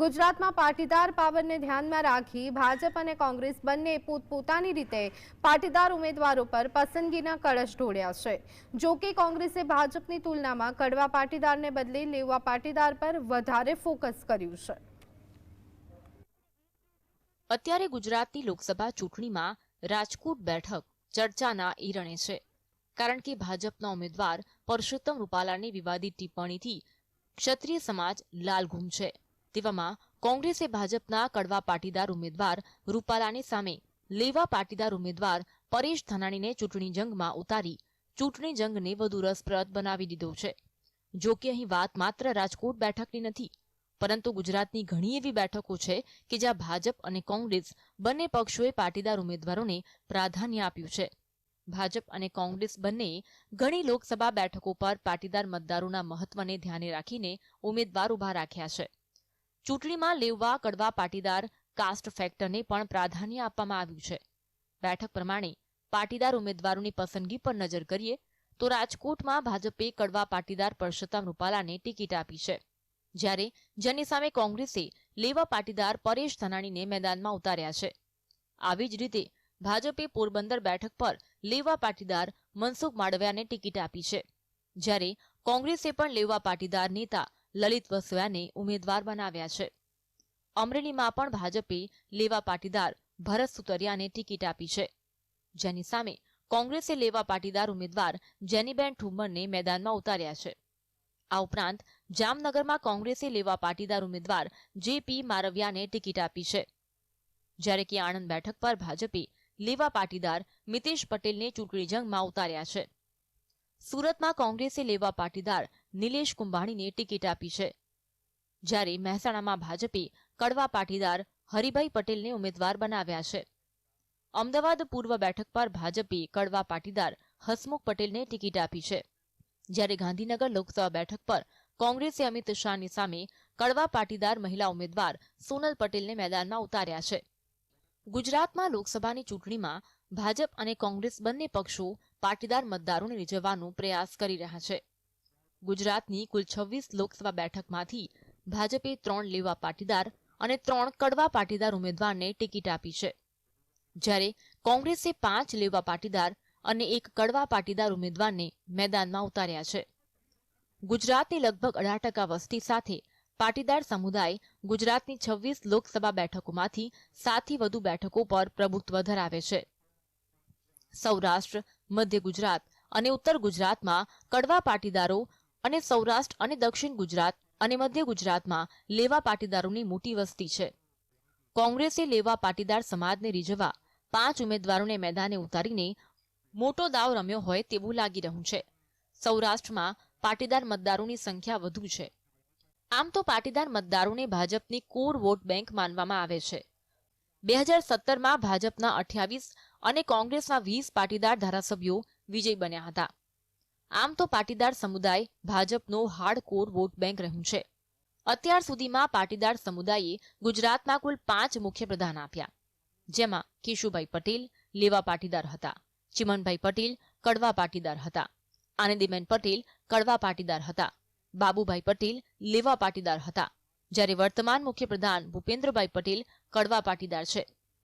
ગુજરાતમાં પાટીદાર પાવરને ધ્યાનમાં રાખી ભાજપ અને કોંગ્રેસ બંને પોતપોતાની રીતે પાટીદાર ઉમેદવારો પર પસંદગીના કળશ ઢોળ્યા છે. જો કે કોંગ્રેસે ભાજપની તુલનામાં કડવા પાટીદારને બદલે લેવા પાટીદાર પર વધારે ફોકસ કર્યું છે. અત્યારે ગુજરાતની લોકસભા ચૂંટણીમાં રાજકોટ બેઠક ચર્ચાના ઈરણે છે. કારણ કે ભાજપના ઉમેદવાર પરસોત્તમ રૂપાલાની વિવાદિત ટિપ્પણીથી ક્ષત્રિય સમાજ લાલઘૂમ છે. તેવામાં કોંગ્રેસે ભાજપના કડવા પાટીદાર ઉમેદવાર રૂપાલાની સામે લેવા પાટીદાર ઉમેદવાર પરેશ ધાનાણીને ચૂંટણી જંગમાં ઉતારી ચૂંટણી જંગને વધુ રસપ્રદ બનાવી દીધો છે. જો કે અહીં વાત માત્ર રાજકોટ બેઠકની નથી, પરંતુ ગુજરાતની ઘણી એવી બેઠકો છે કે જ્યાં ભાજપ અને કોંગ્રેસ બંને પક્ષોએ પાટીદાર ઉમેદવારોને પ્રાધાન્ય આપ્યું છે. ભાજપ અને કોંગ્રેસ બંને ઘણી લોકસભા બેઠકો પર પાટીદાર મતદારોના મહત્વને ધ્યાને રાખીને ઉમેદવાર ઊભા રાખ્યા છે. ચૂંટણીમાં લેવવા કડવા પાટીદાર કાસ્ટ ફેક્ટરને પણ પ્રાધાન્ય આપવામાં આવ્યું છે. બેઠક પ્રમાણે પાટીદાર ઉમેદવારોની પસંદગી પર નજર કરીએ તો રાજકોટમાં ભાજપે કડવા પાટીદાર પરસોત્તમ રૂપાલાને ટિકિટ આપી છે. જ્યારે જેની સામે કોંગ્રેસે લેવા પાટીદાર પરેશ ધનાણીને મેદાનમાં ઉતાર્યા છે. આવી જ રીતે ભાજપે પોરબંદર બેઠક પર લેવા પાટીદાર મનસુખ માંડવિયાને ટિકિટ આપી છે. જ્યારે કોંગ્રેસે પણ લેવા પાટીદાર નેતા લલિત વસોયાને ઉમેદવાર બનાવ્યા છે. અમરેલીમાં પણ ભાજપે લેવા પાટીદાર ભરત સુતરિયાને ટિકિટ આપી છે. જેની સામે કોંગ્રેસે લેવા પાટીદાર ઉમેદવાર જેનીબેન ઠુમ્મરને મેદાનમાં ઉતાર્યા છે. આ ઉપરાંત જામનગરમાં કોંગ્રેસે લેવા પાટીદાર ઉમેદવાર જે પી મારવિયાને ટિકિટ આપી છે. જ્યારે કે આણંદ બેઠક પર ભાજપે લેવા પાટીદાર મિતેશ પટેલને ચૂંટણી જંગમાં ઉતાર્યા છે. સુરતમાં કોંગ્રેસે લેવા પાટીદાર નિલેશ કુંભાણીને ટિકિટ આપી છે. જ્યારે મહેસાણામાં ભાજપે કડવા પાટીદાર હરિભાઈ પટેલને ઉમેદવાર બનાવ્યા છે. અમદાવાદ પૂર્વ બેઠક પર ભાજપે કડવા પાટીદાર હસમુખ પટેલને ટિકિટ આપી છે. જ્યારે ગાંધીનગર લોકસભા બેઠક પર કોંગ્રેસે અમિત શાહની સામે કડવા પાટીદાર મહિલા ઉમેદવાર સોનલ પટેલને મેદાનમાં ઉતાર્યા છે. ગુજરાતમાં લોકસભાની ચૂંટણીમાં ભાજપ અને કોંગ્રેસ બંને પક્ષો પાટીદાર મતદારોને રીઝવવાનો પ્રયાસ કરી રહ્યા છે. ગુજરાતની કુલ છવ્વીસ લોકસભા બેઠકમાંથી ભાજપે ત્રણ લેવા પાટીદાર અને ત્રણ કડવા પાટીદાર ઉમેદવારને ટિકિટ આપી છે. જ્યારે કોંગ્રેસે પાંચ લેવા પાટીદાર અને એક કડવા પાટીદાર ઉમેદવારને મેદાનમાં ઉતાર્યા છે. ગુજરાતની લગભગ અઢાર ટકા વસ્તી સાથે પાટીદાર સમુદાય ગુજરાતની છવ્વીસ લોકસભા બેઠકોમાંથી સાતથી વધુ બેઠકો પર પ્રભુત્વ ધરાવે છે. સૌરાષ્ટ્ર, મધ્ય ગુજરાત અને ઉત્તર ગુજરાતમાં કડવા પાટીદારો અને સૌરાષ્ટ્ર અને દક્ષિણ ગુજરાત અને મધ્ય ગુજરાતમાં લેવા પાટીદારોની મોટી વસ્તી છે. કોંગ્રેસે લેવા પાટીદાર સમાજને રીઝવવા પાંચ ઉમેદવારોને મેદાને ઉતારીને મોટો દાવ રમ્યો હોય તેવું લાગી રહ્યું છે. સૌરાષ્ટ્રમાં પાટીદાર મતદારોની સંખ્યા વધુ છે. આમ તો પાટીદાર મતદારોને ભાજપની કોર વોટ બેંક માનવામાં આવે છે. બે હજાર સત્તરમાં ભાજપના અઠ્યાવીસ અને કોંગ્રેસના વીસ પાટીદાર ધારાસભ્યો વિજય બન્યા હતા. આમ તો પાટીદાર સમુદાય ભાજપનો હાર્ડકોર વોટ બેંક રહ્યું છે. અત્યાર સુધીમાં પાટીદાર સમુદાયે ગુજરાતમાં કુલ પાંચ મુખ્ય પ્રધાન આપ્યા. જેમાં કેશુભાઈ પટેલ, લેવા પાટીદાર હતા, ચિમનભાઈ પટેલ, કડવા પાટીદાર હતા, આનંદીબેન પટેલ, કડવા પાટીદાર હતા, બાબુભાઈ પટેલ, લેવા પાટીદાર હતા. જ્યારે વર્તમાન મુખ્યપ્રધાન ભૂપેન્દ્રભાઈ પટેલ કડવા પાટીદાર છે.